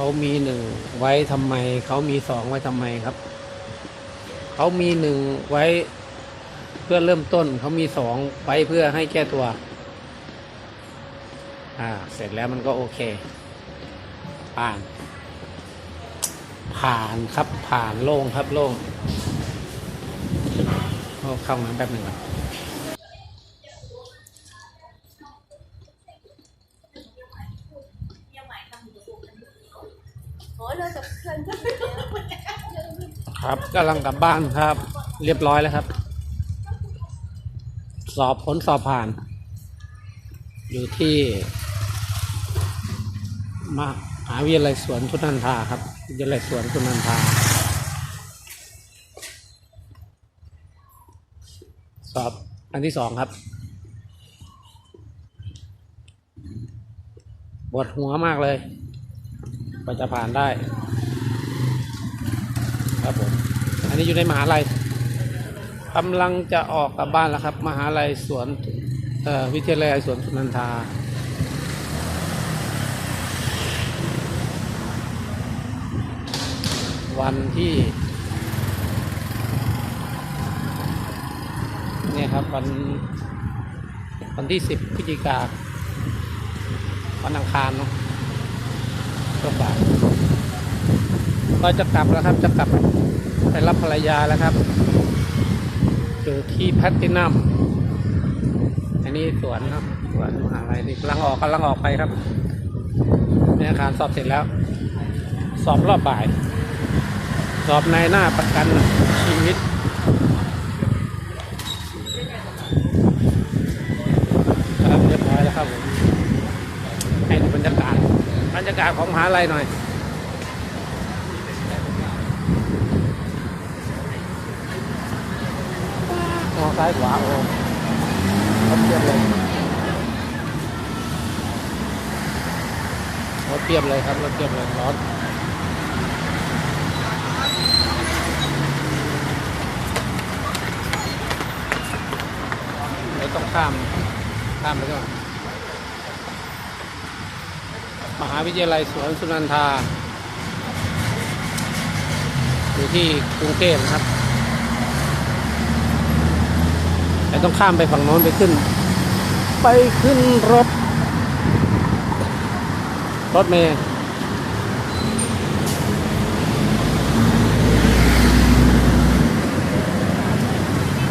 เขามีหนึ่งไว้ทำไม เขามีสองไว้ทำไมครับ เขามีหนึ่งไว้เพื่อเริ่มต้น เขามีสองไว้เพื่อให้แก้ตัว อ่า เสร็จแล้วมันก็โอเค ผ่าน ผ่านครับผ่านโล่งครับโล่งเอาเข้าน้ำแป๊บหนึ่งก่อน โอ้ยเลยกับเพื่อนก็ครับกำลังกลับบ้านครับ เรียบร้อยแล้วครับ สอบผลสอบผ่าน อยู่ที่มหาวิทยาลัยสวนทุนันทาครับวิทยาลัยสวนทุนันทา สอบอันที่สองครับปวดหัวมากเลย กว่าจะผ่านได้ ครับผม อันนี้อยู่ในมหาลัยกำลังจะออกกลับบ้านแล้วครับ มหาลัยสวนวิทยาลัยสวนสุนันทาวันที่เนี่ยครับวันวันที่สิบพฤศจิกาวันอังคารเนาะ ช่วงบ่ายก็จะกลับแล้วครับจะกลับไปรับภรรยาแล้วครับอยู่ที่แพตินัมอันนี้สวนเนาะสวนมหาลัยนี่กำลังออกกำลังออกไปครับเนี่ยอาคารสอบเสร็จแล้ว สอบรอบบ่าย สอบในหน้าประกันชีวิต ครับเรียบร้อยแล้วครับผม ให้ดูบรรยากาศ บ รยากาศของมหาลัยหน่อยมองซ้ายขวาโอ้รถเทียบเลยรถเทียบเลยครับรถเทียบเลยร้อนเดี๋ยวต้องข้าม ข้ามไปก่อน มหาวิทยาลัยสวนสุนันทา อยู่ที่กรุงเทพนะครับ แต่ต้องข้ามไปฝั่งโน้นไปขึ้น ไปขึ้นรถ รถเมล์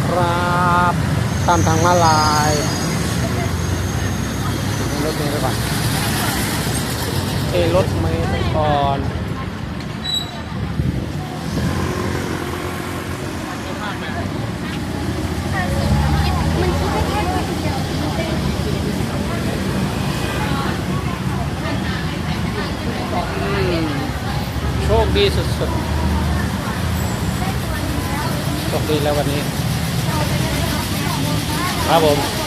ครับตามทางมาลายรถเมล์ไปก่อนเอย รถเมล์ไปก่อนโชคดีสุดๆโชคดีแล้ววันนี้ ครับผม